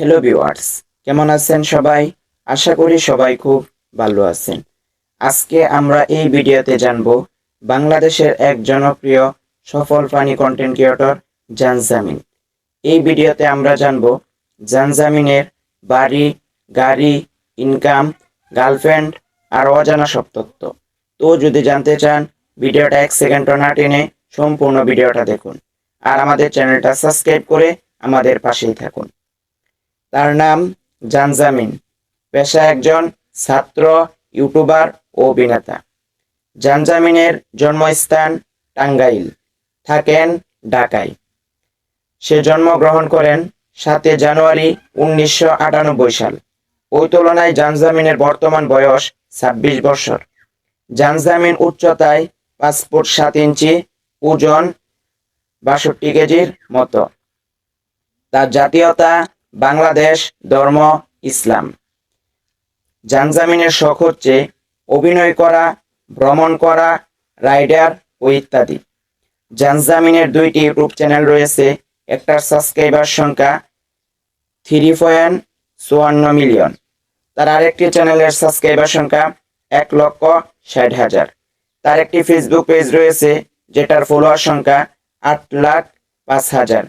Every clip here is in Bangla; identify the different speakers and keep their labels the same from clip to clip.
Speaker 1: হ্যালো ভিউয়ার্স কেমন আছেন সবাই? আশা করি সবাই খুব ভালো আছেন। আজকে আমরা এই ভিডিওতে জানব বাংলাদেশের এক জনপ্রিয় সফল ফানি কন্টেন্ট ক্রিয়েটর জানজামিন। এই ভিডিওতে আমরা জানব জানজামিনের বাড়ি, গাড়ি ইনকাম গার্লফ্রেন্ড আর অজানা সব তথ্য। তো যদি জানতে চান, ভিডিওটা এক সেকেন্ডও না টেনে সম্পূর্ণ ভিডিওটা দেখুন। আর আমাদের চ্যানেলটা সাবস্ক্রাইব করে আমাদের পাশেই থাকুন। তার নাম জানজামিন। পেশা একজন ছাত্র, ইউটিউবার ও অভিনেতা। জানজামিনের জন্মস্থান টাঙ্গাইল, থাকেন ঢাকায়। সে জন্মগ্রহণ করেন সাতে জানুয়ারি উনিশশো আটানব্বই সাল। ওই তুলনায় জানজামিনের বর্তমান বয়স ছাব্বিশ বছর। জানজামিন উচ্চতায় পাঁচ ফুট সাত ইঞ্চি, ওজন বাষট্টি কেজির মতো। তার জাতীয়তা বাংলাদেশ ধর্ম, ইসলাম। জানজামিনের শখ হচ্ছে অভিনয় করা, ভ্রমণ করা, রাইডার ও ইত্যাদি। জানজামিনের দুইটি ইউটিউব চ্যানেল রয়েছে, একটার সাবস্ক্রাইবার সংখ্যা থ্রি পয়েন্ট চুয়ান্ন মিলিয়ন তার আরেকটি চ্যানেলের সাবস্ক্রাইবার সংখ্যা এক লক্ষ ষাট হাজার। তার একটি ফেসবুক পেজ রয়েছে, যেটার ফলোয়ার সংখ্যা আট লাখ পাঁচ হাজার।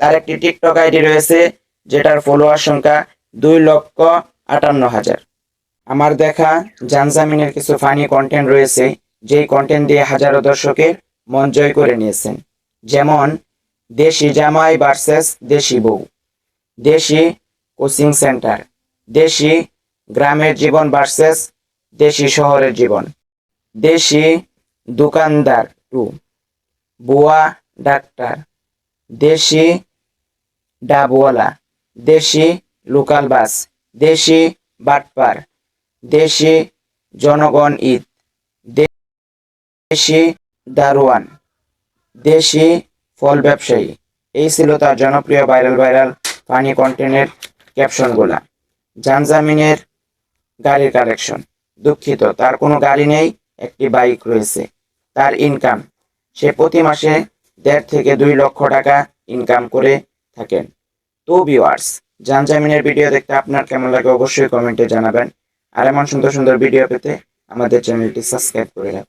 Speaker 1: তার একটি টিকটক আইডি রয়েছে যেটার ফলোয়ার সংখ্যা দুই লক্ষ আটান্ন হাজার। আমার দেখা জানজামিনের কিছু ফানি কন্টেন্ট রয়েছে, যেই কন্টেন্ট দিয়ে হাজারো দর্শকের মন জয় করে নিয়েছেন। যেমন, দেশি জামাই ভার্সেস দেশি বউ। দেশি কোচিং সেন্টার দেশি গ্রামের জীবন ভার্সেস দেশি শহরের জীবন। দেশি দোকানদার টু। বুয়া ডাক্তার। দেশি ডাবওয়ালা। দেশি লোকাল বাস, দেশি বাটপার, দেশি জনগণ ঈদ, দেশি দারোয়ান, দেশি ফল ব্যবসায়ী। এই ছিল তার জনপ্রিয় ভাইরাল ভাইরাল ফানি কন্টেন্টের ক্যাপশনগুলা জানজামিনের গাড়ির কালেকশন দুঃখিত, তার কোনো গাড়ি নেই, একটি বাইক রয়েছে। তার ইনকাম সে প্রতি মাসে দেড় থেকে দুই লক্ষ টাকা ইনকাম করে থাকেন। তো ভিউয়ার্স জানজামিনের ভিডিও দেখতে আপনার কেমন লাগে অবশ্যই কমেন্টে জানাবেন। আর এমন সুন্দর সুন্দর ভিডিও পেতে আমাদের চ্যানেলটি সাবস্ক্রাইব করে রাখুন।